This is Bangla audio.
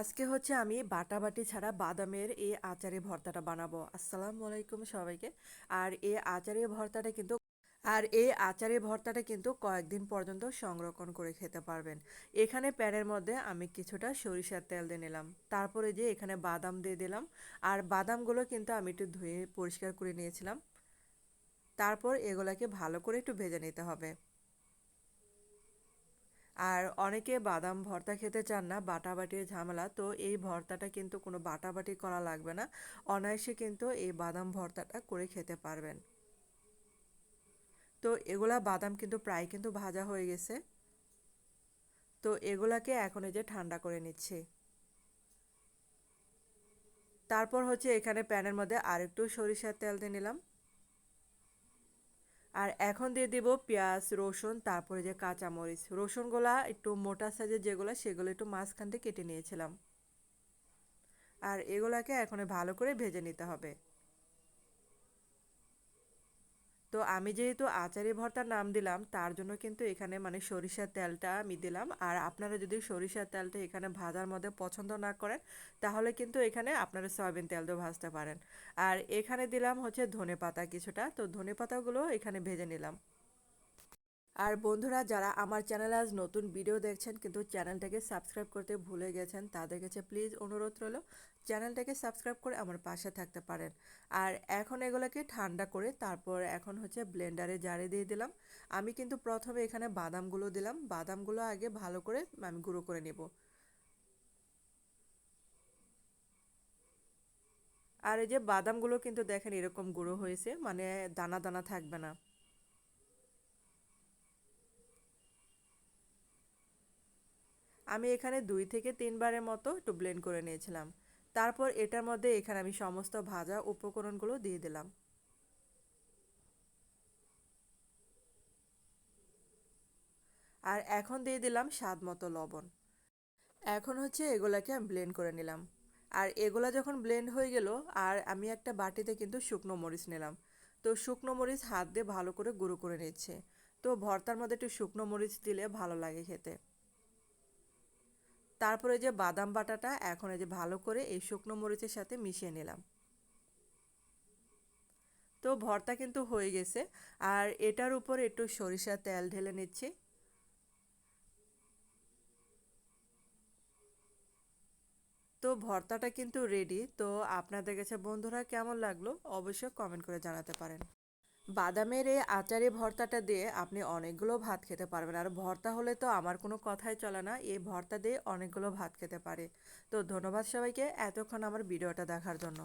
আজকে হচ্ছে আমি বাটাবাটি ছাড়া বাদামের এই আচারে ভর্তাটা বানাবো। আসসালামু আলাইকুম সবাইকে। আর এই আচারে ভর্তাটা কিন্তু আর এই আচারে ভর্তাটা কিন্তু কয়েকদিন পর্যন্ত সংরক্ষণ করে খেতে পারবেন। এখানে প্যানের মধ্যে আমি কিছুটা সরিষার তেল দিয়ে নিলাম। তারপরে যে এখানে বাদাম দিয়ে দিলাম। আর বাদামগুলো কিন্তু আমি একটু ধুয়ে পরিষ্কার করে নিয়েছিলাম। তারপর এগুলাকে ভালো করে একটু ভেজে নিতে হবে। আর অনেকে বাদাম ভর্তা খেতে চান না, বাটাবাটির ঝামেলা। তো এই ভর্তাটা কিন্তু কোনো বাটাবাটি করা লাগবে না। অনায়াসে কিন্তু এই বাদাম ভর্তাটা করে খেতে পারবেন। তো এগুলা বাদাম কিন্তু প্রায় কিন্তু ভাজা হয়ে গেছে। তো এগুলাকে এখন এই যে ঠান্ডা করে নিচ্ছি। তারপর হচ্ছে এখানে প্যানের মধ্যে আরেকটু সরিষার তেল দিয়ে নিলাম। আর এখন দিয়ে দেব পেঁয়াজ, রসুন, তারপরে যে কাঁচামরিচ। রসুনগুলা একটু মোটা সাইজের যেগুলো, সেগুলো একটু মাঝখান থেকে কেটে নিয়েছিলাম। আর এগুলাকে এখন ভালো করে ভেজে নিতে হবে। তো আমি যেহেতু আচারি ভর্তার নাম দিলাম, তার জন্য কিন্তু এখানে মানে সরিষার তেলটা আমি দিলাম। আর আপনারা যদি সরিষার তেলটা এখানে ভাজার মধ্যে পছন্দ না করেন, তাহলে কিন্তু এখানে আপনারা সয়াবিন তেল দিয়ে ভাজতে পারেন। আর এখানে দিলাম হচ্ছে ধনে পাতা কিছুটা। তো ধনে পাতাগুলো এখানে ভেজে নিলাম। আর বন্ধুরা, যারা আমার চ্যানেলে আজ নতুন ভিডিও দেখছেন, কিন্তু চ্যানেলটাকে সাবস্ক্রাইব করতে ভুলে গেছেন, তাদের কাছে প্লিজ অনুরোধ রইল, চ্যানেলটাকে সাবস্ক্রাইব করে আমার পাশে থাকতে পারেন। আর এখন এগুলোকে ঠান্ডা করে তারপর এখন হচ্ছে ব্লেন্ডারে জারে দিয়ে দিলাম। আমি কিন্তু প্রথমে এখানে বাদামগুলো দিলাম। বাদামগুলো আগে ভালো করে আমি গুঁড়ো করে নেব। আর এই যে বাদামগুলো কিন্তু দেখেন এরকম গুঁড়ো হয়েছে মানে দানা দানা থাকবে না। আমি এখানে দুই থেকে তিনবারের মতো একটু ব্লেন্ড করে নিয়েছিলাম। তারপর এটার মধ্যে এখানে আমি সমস্ত ভাজা উপকরণগুলো দিয়ে দিলাম। আর এখন দিয়ে দিলাম স্বাদ মতো লবণ। এখন হচ্ছে এগুলাকে আমি ব্লেন্ড করে নিলাম। আর এগুলা যখন ব্লেন্ড হয়ে গেল, আর আমি একটা বাটিতে কিন্তু শুকনো মরিচ নিলাম। তো শুকনো মরিচ হাত দিয়ে ভালো করে গুঁড়ো করে নিচ্ছে। তো ভর্তার মধ্যে একটু শুকনো মরিচ দিলে ভালো লাগে খেতে। তারপরে যে বাদাম বাটাটা, এখন এই যে ভালো করে এই শুকনো মরিচের সাথে মিশিয়ে নিলাম। তো ভর্তা কিন্তু হয়ে গেছে। আর এটার উপর একটু সরিষার তেল ঢেলে নিচ্ছি। তো ভর্তাটা কিন্তু রেডি তো আপনাদের কাছে বন্ধুরা কেমন লাগল? অবশ্যই কমেন্ট করে জানাতে পারেন। বাদামের এই আচারে ভর্তাটা দিয়ে আপনি অনেকগুলো ভাত খেতে পারবেন। আর ভর্তা হলে তো আমার কোনো কথাই চলে না, এই ভর্তা দিয়ে অনেকগুলো ভাত খেতে পারে। তো ধন্যবাদ সবাইকে এতক্ষণ আমার ভিডিওটা দেখার জন্য।